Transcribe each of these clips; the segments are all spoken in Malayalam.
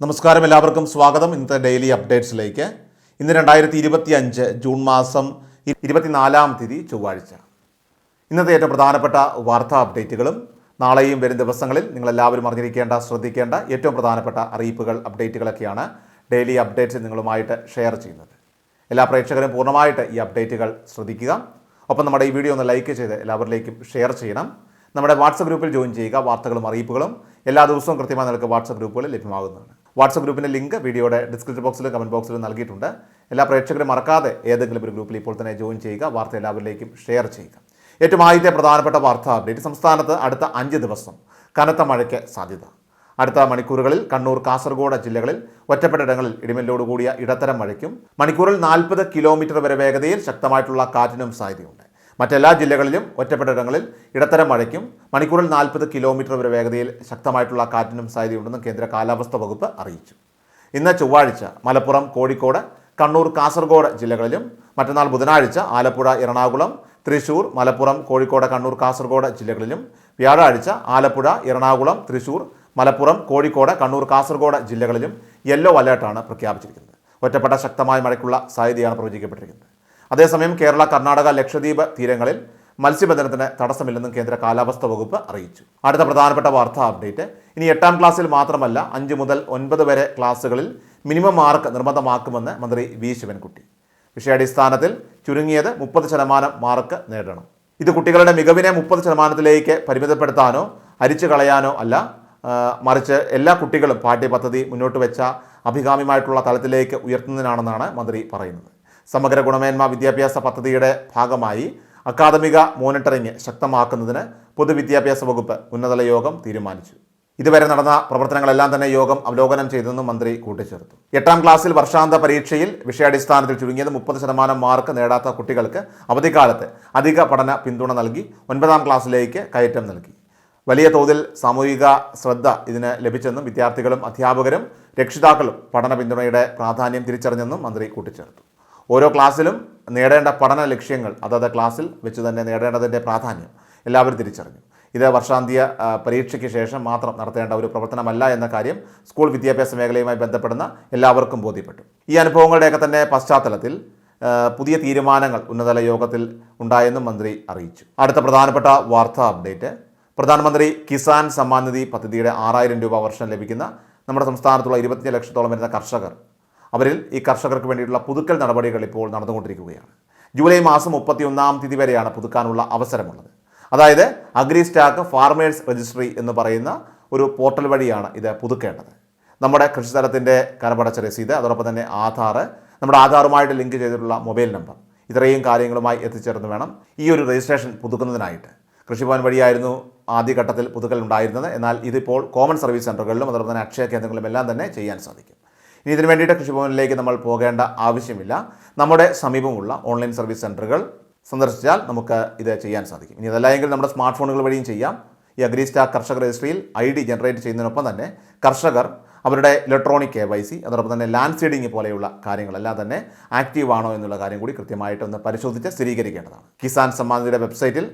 നമസ്കാരം എല്ലാവർക്കും സ്വാഗതം. ഇന്നത്തെ ഡെയിലി അപ്ഡേറ്റ്സിലേക്ക്. ഇന്ന് രണ്ടായിരത്തി ഇരുപത്തി അഞ്ച് ജൂൺ മാസം ഇരുപത്തിനാലാം തീയതി ചൊവ്വാഴ്ച. ഇന്നത്തെ ഏറ്റവും പ്രധാനപ്പെട്ട വാർത്താ അപ്ഡേറ്റുകളും നാളെയും വരും ദിവസങ്ങളിൽ നിങ്ങളെല്ലാവരും അറിഞ്ഞിരിക്കേണ്ട ശ്രദ്ധിക്കേണ്ട ഏറ്റവും പ്രധാനപ്പെട്ട അറിയിപ്പുകൾ അപ്ഡേറ്റുകളൊക്കെയാണ് ഡെയിലി അപ്ഡേറ്റ്സ് നിങ്ങളുമായിട്ട് ഷെയർ ചെയ്യുന്നത്. എല്ലാ പ്രേക്ഷകരും പൂർണമായിട്ട് ഈ അപ്ഡേറ്റുകൾ ശ്രദ്ധിക്കുക. ഒപ്പം നമ്മുടെ ഈ വീഡിയോ ഒന്ന് ലൈക്ക് ചെയ്ത് എല്ലാവരിലേക്കും ഷെയർ ചെയ്യണം. നമ്മുടെ വാട്സപ്പ് ഗ്രൂപ്പിൽ ജോയിൻ ചെയ്യുക വാർത്തകളും അറിയിപ്പുകളും എല്ലാ ദിവസവും കൃത്യമായി നിങ്ങൾക്ക് വാട്സപ്പ് ഗ്രൂപ്പുകളിൽ ലഭ്യമാകുന്നതാണ്. വാട്സപ്പ് ഗ്രൂപ്പിന്റെ ലിങ്ക് വീഡിയോയുടെ ഡിസ്ക്രിപ്ഷൻ ബോക്സിലും കമന്റ് ബോക്സിലും നൽകിയിട്ടുണ്ട്. എല്ലാ പ്രേക്ഷകരും മറക്കാതെ ഏതെങ്കിലും ഒരു ഗ്രൂപ്പിൽ ഇപ്പോൾ തന്നെ ജോയിൻ ചെയ്യുക വാർത്ത എല്ലാവരിലേക്കും ഷെയർ ചെയ്യുക. ഏറ്റവും ആദ്യത്തെ പ്രധാനപ്പെട്ട വാർത്താ അപ്ഡേറ്റ് സംസ്ഥാനത്ത് അടുത്ത അഞ്ച് ദിവസം കനത്ത മഴയ്ക്ക് സാധ്യത. അടുത്ത മണിക്കൂറുകളിൽ കണ്ണൂർ കാസർഗോഡ് ജില്ലകളിൽ ഒറ്റപ്പെട്ടയിടങ്ങളിൽ ഇടിമിന്നലോടുകൂടിയ ഇടത്തരം മഴയ്ക്കും. മണിക്കൂറിൽ നാൽപ്പത് കിലോമീറ്റർ വരെ വേഗതയിൽ ശക്തമായിട്ടുള്ള കാറ്റിനും സാധ്യതയുണ്ട്. മറ്റെല്ലാ ജില്ലകളിലും ഒറ്റപ്പെട്ടയിടങ്ങളിൽ ഇടത്തരം മഴയ്ക്കും മണിക്കൂറിൽ നാൽപ്പത് കിലോമീറ്റർ വരെ വേഗതയിൽ ശക്തമായിട്ടുള്ള കാറ്റിനും സാധ്യതയുണ്ടെന്ന് കേന്ദ്ര കാലാവസ്ഥാ വകുപ്പ് അറിയിച്ചു. ഇന്ന് ചൊവ്വാഴ്ച മലപ്പുറം കോഴിക്കോട് കണ്ണൂർ കാസർഗോഡ് ജില്ലകളിലും മറ്റന്നാൾ ബുധനാഴ്ച ആലപ്പുഴ എറണാകുളം തൃശൂർ മലപ്പുറം കോഴിക്കോട് കണ്ണൂർ കാസർഗോഡ് ജില്ലകളിലും വ്യാഴാഴ്ച ആലപ്പുഴ എറണാകുളം തൃശൂർ മലപ്പുറം കോഴിക്കോട് കണ്ണൂർ കാസർഗോഡ് ജില്ലകളിലും യെല്ലോ അലേർട്ടാണ് പ്രഖ്യാപിച്ചിരിക്കുന്നത്. ഒറ്റപ്പെട്ട ശക്തമായ മഴയ്ക്കുള്ള സാധ്യതയാണ് പ്രവചിക്കപ്പെട്ടിരിക്കുന്നത്. അതേസമയം കേരള കർണാടക ലക്ഷദ്വീപ് തീരങ്ങളിൽ മത്സ്യബന്ധനത്തിന് തടസ്സമില്ലെന്നും കേന്ദ്ര കാലാവസ്ഥാ വകുപ്പ് അറിയിച്ചു. അടുത്ത പ്രധാനപ്പെട്ട വാർത്താ അപ്ഡേറ്റ്. ഇനി എട്ടാം ക്ലാസ്സിൽ മാത്രമല്ല അഞ്ച് മുതൽ ഒൻപത് വരെ ക്ലാസ്സുകളിൽ മിനിമം മാർക്ക് നിർബന്ധമാക്കുമെന്ന് മന്ത്രി വി. ശിവൻകുട്ടി. വിഷയാടിസ്ഥാനത്തിൽ ചുരുങ്ങിയത് മുപ്പത് ശതമാനം മാർക്ക് നേടണം. ഇത് കുട്ടികളുടെ മികവിനെ മുപ്പത് ശതമാനത്തിലേക്ക് പരിമിതപ്പെടുത്താനോ അരിച്ചു കളയാനോ അല്ല മറിച്ച് എല്ലാ കുട്ടികളും പാഠ്യപദ്ധതി മുന്നോട്ട് വെച്ച അഭികാമ്യമായിട്ടുള്ള തലത്തിലേക്ക് ഉയർത്തുന്നതിനാണെന്നാണ് മന്ത്രി പറയുന്നത്. സമഗ്ര ഗുണമേന്മ വിദ്യാഭ്യാസ പദ്ധതിയുടെ ഭാഗമായി അക്കാദമിക മോണിറ്ററിംഗ് ശക്തമാക്കുന്നതിന് പൊതുവിദ്യാഭ്യാസ വകുപ്പ് ഉന്നതതല യോഗം തീരുമാനിച്ചു. ഇതുവരെ നടന്ന പ്രവർത്തനങ്ങളെല്ലാം തന്നെ യോഗം അവലോകനം ചെയ്തെന്നും മന്ത്രി കൂട്ടിച്ചേർത്തു. എട്ടാം ക്ലാസ്സിൽ വർഷാന്ത പരീക്ഷയിൽ വിഷയാടിസ്ഥാനത്തിൽ ചുരുങ്ങിയത് മുപ്പത് ശതമാനം മാർക്ക് നേടാത്ത കുട്ടികൾക്ക് അവധിക്കാലത്ത് അധിക പഠന പിന്തുണ നൽകി ഒൻപതാം ക്ലാസ്സിലേക്ക് കയറ്റം നൽകി. വലിയ തോതിൽ സാമൂഹിക ശ്രദ്ധ ഇതിന് ലഭിച്ചെന്നും വിദ്യാർത്ഥികളും അധ്യാപകരും രക്ഷിതാക്കളും പഠന പിന്തുണയുടെ പ്രാധാന്യം തിരിച്ചറിഞ്ഞെന്നും മന്ത്രി കൂട്ടിച്ചേർത്തു. ഓരോ ക്ലാസ്സിലും നേടേണ്ട പഠന ലക്ഷ്യങ്ങൾ അതത് ക്ലാസ്സിൽ വെച്ച് തന്നെ നേടേണ്ടതിന്റെ പ്രാധാന്യം എല്ലാവരും തിരിച്ചറിഞ്ഞു. ഇത് വർഷാന്ത്യ പരീക്ഷയ്ക്ക് ശേഷം മാത്രം നടത്തേണ്ട ഒരു പ്രവർത്തനമല്ല എന്ന കാര്യം സ്കൂൾ വിദ്യാഭ്യാസ മേഖലയുമായി ബന്ധപ്പെടുന്ന എല്ലാവർക്കും ബോധ്യപ്പെട്ടു. ഈ അനുഭവങ്ങളുടെയൊക്കെ തന്നെ പശ്ചാത്തലത്തിൽ പുതിയ തീരുമാനങ്ങൾ ഉന്നതതല യോഗത്തിൽ ഉണ്ടായെന്നും മന്ത്രി അറിയിച്ചു. അടുത്ത പ്രധാനപ്പെട്ട വാർത്താ അപ്ഡേറ്റ്. പ്രധാനമന്ത്രി കിസാൻ സമ്മാൻ നിധി പദ്ധതിയുടെ ആറായിരം രൂപ വർഷം ലഭിക്കുന്ന നമ്മുടെ സംസ്ഥാനത്തുള്ള ഇരുപത്തിയഞ്ച് ലക്ഷത്തോളം വരുന്ന കർഷകർ അവരിൽ ഈ കർഷകർക്ക് വേണ്ടിയിട്ടുള്ള പുതുക്കൽ നടപടികൾ ഇപ്പോൾ നടന്നുകൊണ്ടിരിക്കുകയാണ്. ജൂലൈ മാസം മുപ്പത്തിയൊന്നാം തീയതി വരെയാണ് പുതുക്കാനുള്ള അവസരമുള്ളത്. അതായത് അഗ്രി സ്റ്റാക്ക് ഫാർമേഴ്സ് രജിസ്ട്രി എന്ന് പറയുന്ന ഒരു പോർട്ടൽ വഴിയാണ് ഇത് പുതുക്കേണ്ടത്. നമ്മുടെ കൃഷിസ്ഥലത്തിന്റെ കരമടച്ച രസീത് അതോടൊപ്പം തന്നെ ആധാർ നമ്മുടെ ആധാറുമായിട്ട് ലിങ്ക് ചെയ്തിട്ടുള്ള മൊബൈൽ നമ്പർ. ഇത്രയും കാര്യങ്ങളുമായി എത്തിച്ചേർന്ന് വേണം ഈ ഒരു രജിസ്ട്രേഷൻ പുതുക്കുന്നതിനായിട്ട്. കൃഷിഭവൻ വഴിയായിരുന്നു ആദ്യഘട്ടത്തിൽ പുതുക്കൽ ഉണ്ടായിരുന്നത്. എന്നാൽ ഇതിപ്പോൾ കോമൺ സർവീസ് സെന്ററുകളിലും അതോടൊപ്പം തന്നെ അക്ഷയ കേന്ദ്രങ്ങളിലും എല്ലാം തന്നെ ചെയ്യാൻ സാധിക്കും. ഇനി ഇതിനു വേണ്ടിയിട്ട് കൃഷിഭവനിലേക്ക് നമ്മൾ പോകേണ്ട ആവശ്യമില്ല. നമ്മുടെ സമീപമുള്ള ഓൺലൈൻ സർവീസ് സെന്ററുകൾ സന്ദർശിച്ചാൽ നമുക്ക് ഇത് ചെയ്യാൻ സാധിക്കും. ഇനി അതല്ല എങ്കിൽ നമ്മുടെ സ്മാർട്ട് ഫോണുകൾ വഴിയും ചെയ്യാം. ഈ അഗ്രി സ്റ്റാർ കർഷക രജിസ്ട്രിയിൽ ഐ ഡി ജനറേറ്റ് ചെയ്യുന്നതിനൊപ്പം തന്നെ കർഷകർ അവരുടെ ഇലക്ട്രോണിക് കെ വൈ സി അതോടൊപ്പം തന്നെ ലാൻഡ് സീഡിംഗ് പോലെയുള്ള കാര്യങ്ങളെല്ലാം തന്നെ ആക്റ്റീവ് ആണോ എന്നുള്ള കാര്യം കൂടി കൃത്യമായിട്ട് ഒന്ന് പരിശോധിച്ച് സ്ഥിരീകരിക്കേണ്ടതാണ്. കിസാൻ സമ്മാനിയുടെ വെബ്സൈറ്റിൽ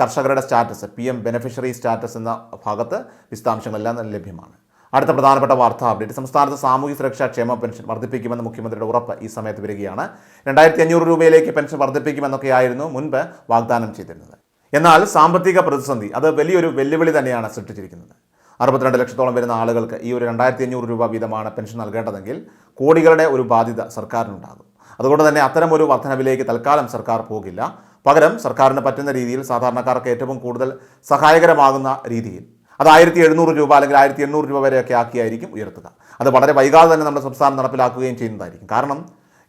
കർഷകരുടെ status P M beneficiary status എന്ന ഭാഗത്ത് വിശദാംശങ്ങളെല്ലാം ലഭ്യമാണ്. അടുത്ത പ്രധാനപ്പെട്ട വാർത്താ അപ്ഡേറ്റ്. സംസ്ഥാനത്ത് സാമൂഹ്യ സുരക്ഷാ ക്ഷേമ പെൻഷൻ വർദ്ധിപ്പിക്കുമെന്ന് മുഖ്യമന്ത്രിയുടെ ഉറപ്പ് ഈ സമയത്ത് വരികയാണ്. രണ്ടായിരത്തി അഞ്ഞൂറ് രൂപയിലേക്ക് പെൻഷൻ വർദ്ധിപ്പിക്കുമെന്നൊക്കെ ആയിരുന്നു മുൻപ് വാഗ്ദാനം ചെയ്തിരുന്നത്. എന്നാൽ സാമ്പത്തിക പ്രതിസന്ധി അത് വലിയൊരു വെല്ലുവിളി തന്നെയാണ് സൃഷ്ടിച്ചിരിക്കുന്നത്. അറുപത്തിരണ്ട് ലക്ഷത്തോളം വരുന്ന ആളുകൾക്ക് ഈ ഒരു രണ്ടായിരത്തി അഞ്ഞൂറ് രൂപ വീതമാണ് പെൻഷൻ നൽകേണ്ടതെങ്കിൽ കോടികളുടെ ഒരു ബാധ്യത സർക്കാരിനുണ്ടാകും. അതുകൊണ്ട് തന്നെ അത്തരം ഒരു വർധനവിലേക്ക് തൽക്കാലം സർക്കാർ പോകില്ല. പകരം സർക്കാരിന് പറ്റുന്ന രീതിയിൽ സാധാരണക്കാർക്ക് ഏറ്റവും കൂടുതൽ സഹായകരമാകുന്ന രീതിയിൽ അത് ആയിരത്തി എഴുന്നൂറ് രൂപ അല്ലെങ്കിൽ ആയിരത്തി എണ്ണൂറ് രൂപ വരെയൊക്കെ ആക്കിയായിരിക്കും ഉയർത്തുക. അത് വളരെ വൈകാതെ തന്നെ നമ്മുടെ സംസ്ഥാനം നടപ്പിലാക്കുകയും ചെയ്യുന്നതായിരിക്കും. കാരണം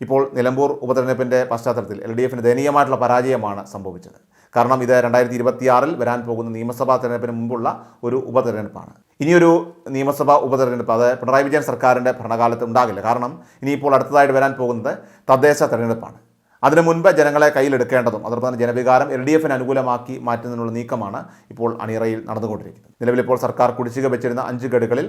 ഇപ്പോൾ നിലമ്പൂർ ഉപതെരഞ്ഞെടുപ്പിന്റെ പശ്ചാത്തലത്തിൽ എൽ ഡി എഫിന് ദയനീയമായിട്ടുള്ള പരാജയമാണ് സംഭവിച്ചത്. കാരണം ഇത് രണ്ടായിരത്തി ഇരുപത്തിയാറിൽ വരാൻ പോകുന്ന നിയമസഭാ തെരഞ്ഞെടുപ്പിന് മുമ്പുള്ള ഒരു ഉപതെരഞ്ഞെടുപ്പാണ്. ഇനിയൊരു നിയമസഭാ ഉപതെരഞ്ഞെടുപ്പ് അത് പിണറായി വിജയൻ സർക്കാരിന്റെ ഭരണകാലത്ത് ഉണ്ടാകില്ല. കാരണം ഇനിയിപ്പോൾ അടുത്തതായിട്ട് വരാൻ പോകുന്നത് തദ്ദേശ തെരഞ്ഞെടുപ്പാണ്. അതിനു മുൻപ് ജനങ്ങളെ കയ്യിലെടുക്കേണ്ടതും അതോടൊപ്പം ജനവികാരം എൽ ഡി എഫിന് അനുകൂലമാക്കി മാറ്റുന്നതിനുള്ള നീക്കമാണ് ഇപ്പോൾ അണിയറയിൽ നടന്നുകൊണ്ടിരിക്കുന്നത്. നിലവിൽ ഇപ്പോൾ സർക്കാർ കുടിശ്ശിക വെച്ചിരുന്ന അഞ്ച് ഗഡുകളിൽ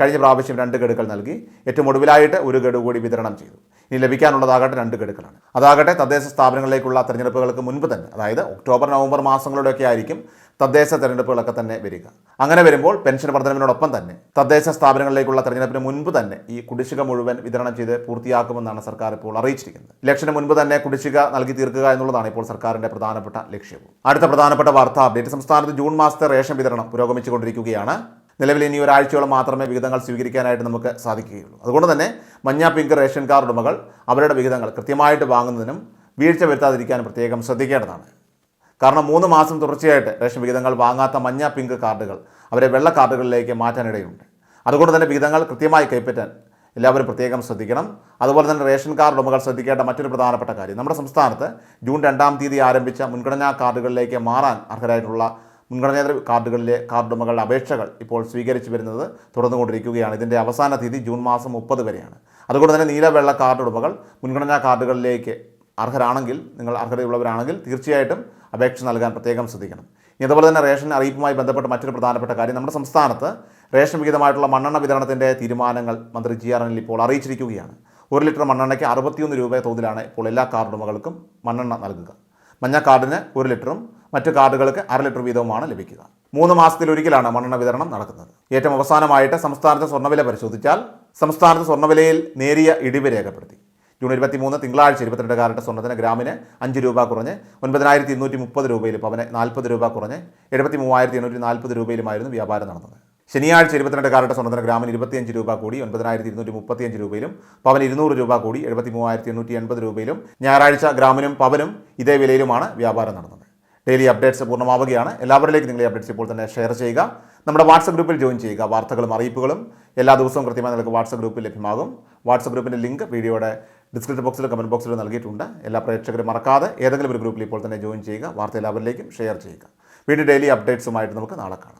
കഴിഞ്ഞ പ്രാവശ്യം രണ്ട് ഗഡുകൾ നൽകി ഏറ്റവും ഒടുവിലായിട്ട് ഒരു ഗഡു കൂടി വിതരണം ചെയ്തു. ഇനി ലഭിക്കാനുള്ളതാകട്ടെ രണ്ട് ഗഡുക്കളാണ് അതാകട്ടെ തദ്ദേശ സ്ഥാപനങ്ങളിലേക്കുള്ള തെരഞ്ഞെടുപ്പുകൾക്ക് മുൻപ് തന്നെ അതായത് ഒക്ടോബർ നവംബർ മാസങ്ങളിലൊക്കെ ആയിരിക്കും തദ്ദേശ തെരഞ്ഞെടുപ്പുകളൊക്കെ തന്നെ വരിക. അങ്ങനെ വരുമ്പോൾ പെൻഷൻ വർധനവിനോടൊപ്പം തന്നെ തദ്ദേശ സ്ഥാപനങ്ങളിലേക്കുള്ള തെരഞ്ഞെടുപ്പിന് മുൻപ് തന്നെ ഈ കുടിശ്ശിക മുഴുവൻ വിതരണം ചെയ്ത് പൂർത്തിയാക്കുമെന്നാണ് സർക്കാർ ഇപ്പോൾ അറിയിച്ചിരിക്കുന്നത്. ഇലക്ഷന് മുൻപ് തന്നെ കുടിശ്ശിക നൽകി തീർക്കുക എന്നുള്ളതാണ് ഇപ്പോൾ സർക്കാരിന്റെ പ്രധാനപ്പെട്ട ലക്ഷ്യം. അടുത്ത പ്രധാനപ്പെട്ട വാർത്താ അപ്ഡേറ്റ്. സംസ്ഥാനത്ത് ജൂൺ മാസത്തെ റേഷൻ വിതരണം പുരോഗമിച്ചുകൊണ്ടിരിക്കുകയാണ്. നിലവിൽ ഇനി ഒരാഴ്ചയോളം മാത്രമേ വിഹിതങ്ങൾ സ്വീകരിക്കാനായിട്ട് നമുക്ക് സാധിക്കുകയുള്ളൂ. അതുകൊണ്ട് തന്നെ മഞ്ഞ പിങ്ക് റേഷൻ കാർഡ് ഉടമകൾ അവരുടെ വിഹിതങ്ങൾ കൃത്യമായിട്ട് വാങ്ങുന്നതിനും വീഴ്ച വരുത്താതിരിക്കാനും പ്രത്യേകം ശ്രദ്ധിക്കേണ്ടതാണ്. കാരണം മൂന്ന് മാസം തുടർച്ചയായിട്ട് റേഷൻ വിഹിതങ്ങൾ വാങ്ങാത്ത മഞ്ഞ പിങ്ക് കാർഡുകൾ അവരെ വെള്ള കാർഡുകളിലേക്ക് മാറ്റാനിടയുണ്ട്. അതുകൊണ്ട് തന്നെ വിഹിതങ്ങൾ കൃത്യമായി കൈപ്പറ്റാൻ എല്ലാവരും പ്രത്യേകം ശ്രദ്ധിക്കണം. അതുപോലെ തന്നെ റേഷൻ കാർഡ് ഉടമകൾ ശ്രദ്ധിക്കേണ്ട മറ്റൊരു പ്രധാനപ്പെട്ട കാര്യം. നമ്മുടെ സംസ്ഥാനത്ത് ജൂൺ രണ്ടാം തീയതി ആരംഭിച്ച മുൻഗണനാ കാർഡുകളിലേക്ക് മാറാൻ അർഹരായിട്ടുള്ള മുൻഗണനേതര കാർഡുകളിലെ കാർഡ് ഉടമകളുടെ അപേക്ഷകൾ ഇപ്പോൾ സ്വീകരിച്ചു വരുന്നത് തുടർന്നുകൊണ്ടിരിക്കുകയാണ്. ഇതിന്റെ അവസാന തീയതി ജൂൺ മാസം മുപ്പത് വരെയാണ്. അതുകൊണ്ട് തന്നെ നീല വെള്ള കാർഡ് ഉടമകൾ മുൻഗണനാ കാർഡുകളിലേക്ക് അർഹരാണെങ്കിൽ നിങ്ങൾ അർഹതയുള്ളവരാണെങ്കിൽ തീർച്ചയായിട്ടും അപേക്ഷ നൽകാൻ പ്രത്യേകം ശ്രദ്ധിക്കണം. ഇനി അതുപോലെ തന്നെ റേഷൻ അറിയിപ്പുമായി ബന്ധപ്പെട്ട മറ്റൊരു പ്രധാനപ്പെട്ട കാര്യം. നമ്മുടെ സംസ്ഥാനത്ത് റേഷൻ വിഹിതമായിട്ടുള്ള മണ്ണെണ്ണ വിതരണത്തിന്റെ തീരുമാനങ്ങൾ മന്ത്രി ജി ആർ എനിൽ ഇപ്പോൾ അറിയിച്ചിരിക്കുകയാണ്. ഒരു ലിറ്റർ മണ്ണെണ്ണയ്ക്ക് അറുപത്തിയൊന്ന് രൂപ തോതിലാണ് ഇപ്പോൾ എല്ലാ കാർഡ് ഉടമകൾക്കും മണ്ണെണ്ണ നൽകുക. മഞ്ഞ കാർഡിന് ഒരു ലിറ്ററും മറ്റു കാർഡുകൾക്ക് അര ലിറ്റർ വീതവുമാണ് ലഭിക്കുക. മൂന്ന് മാസത്തിലൊരിക്കലാണ് മണ്ണെണ്ണ വിതരണം നടക്കുന്നത്. ഏറ്റവും അവസാനമായിട്ട് സംസ്ഥാനത്തെ സ്വർണവില പരിശോധിച്ചാൽ സംസ്ഥാനത്ത് സ്വർണവിലയിൽ നേരിയ ഇടിവ് രേഖപ്പെടുത്തി. ജൂൺ ഇരുപത്തി മൂന്ന് തിങ്കളാഴ്ച ഇരുപത്തിരണ്ട് കാരറ്റ് സ്വർണത്തിന് ഗ്രാമിന് അഞ്ച് രൂപ കുറഞ്ഞ് ഒൻപതിനായിരത്തി ഇരുന്നൂറ്റി മുപ്പത് രൂപയിലും പവന് നാൽപ്പത് രൂപ കുറഞ്ഞ് എഴുപത്തി മൂവായിരത്തി എണ്ണൂറ്റി നാൽപ്പത് രൂപയിലുമായിരുന്നു വ്യാപാരം നടന്നത്. ശനിയാഴ്ച ഇരുപത്തിരണ്ട് കാരറ്റ് സ്വർണത്തിന് ഗ്രാമിന് ഇരുപത്തിയഞ്ച് രൂപ കൂടി ഒൻപതിനായിരത്തി ഇരുന്നൂറ്റി മുപ്പത്തിയഞ്ച് രൂപയിലും പവൻ ഇരുന്നൂറ് രൂപ കൂടി എഴുപത്തി മൂവായിരത്തി എണ്ണൂറ്റി എൺപത് രൂപയിലും ഞായറാഴ്ച ഗ്രാമിനും പവനും ഇതേ വിലയിലുമാണ് വ്യാപാരം നടന്നത്. ഡെയിലി അപ്ഡേറ്റ്സ് പൂർണമാവുകയാണ്. എല്ലാവരിലേക്കും നിങ്ങൾ ഈ അപ്ഡേറ്റ്സ് ഇപ്പോൾ തന്നെ ഷെയർ ചെയ്യുക. നമ്മുടെ വാട്സപ്പ് ഗ്രൂപ്പിൽ ജോയിൻ ചെയ്യുക. വാർത്തകളും അറിയിപ്പുകളും എല്ലാ ദിവസവും കൃത്യമായി നിങ്ങൾക്ക് വാട്സപ്പ് ഗ്രൂപ്പിൽ ലഭ്യമാകും. വാട്സപ്പ് ഗ്രൂപ്പിന്റെ ലിങ്ക് വീഡിയോയുടെ ഡിസ്ക്രിപ്ഷൻ ബോക്സിലും കമന്റ് ബോക്സിലും നൽകിയിട്ടുണ്ട്. എല്ലാ പ്രേക്ഷകരും മറക്കാതെ ഏതെങ്കിലും ഒരു ഗ്രൂപ്പിൽ ഇപ്പോൾ തന്നെ ജോയിൻ ചെയ്യുക. വാർത്ത എല്ലാവരിലേക്കും ഷെയർ ചെയ്യുക. വീണ്ടും ഡെയിലി അപ്ഡേറ്റ്സുമായിട്ട് നമുക്ക് നാളെ കാണാം.